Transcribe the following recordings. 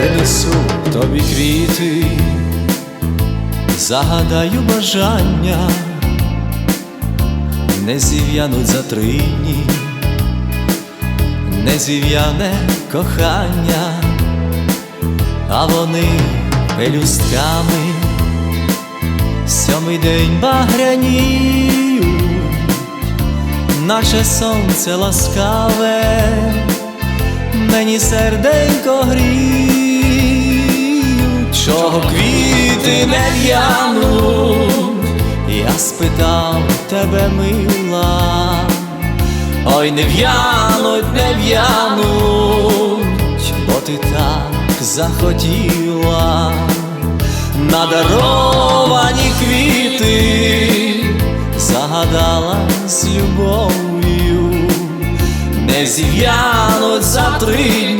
принесу тобі квіти, загадаю бажання, не зів'януть за три дні, не зів'яне кохання, а вони пелюстками. Сьомий день багряніють, наче сонце ласкаве, мені серденько гріють, чого квіти не в'януть, я спитав тебе, мила, ой, не в'януть, не в'януть, бо ти так захотіла. Надаровані квіти загадала з любов'ю, не зів'януть за три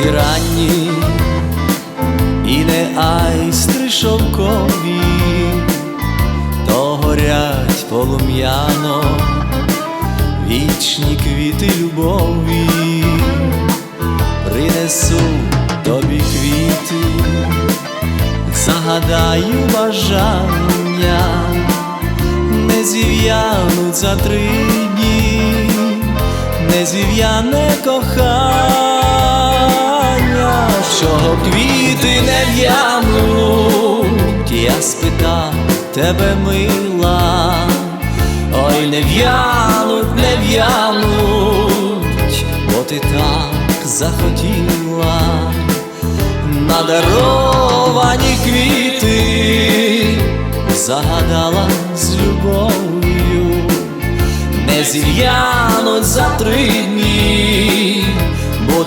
Проліски ранні, і не айстри шовкові, то горять полум'яно, вічні квіти любові, принесу тобі квіти, загадаю бажання, не зів'януть за три дні не зів'яне кохання, чого квіти не в'януть, я спитав тебе, мила, ой, не в'януть, не в'януть, бо ти так захотіла, надаровані квіти загадала з любов'ю. Не зів'януть за три дні,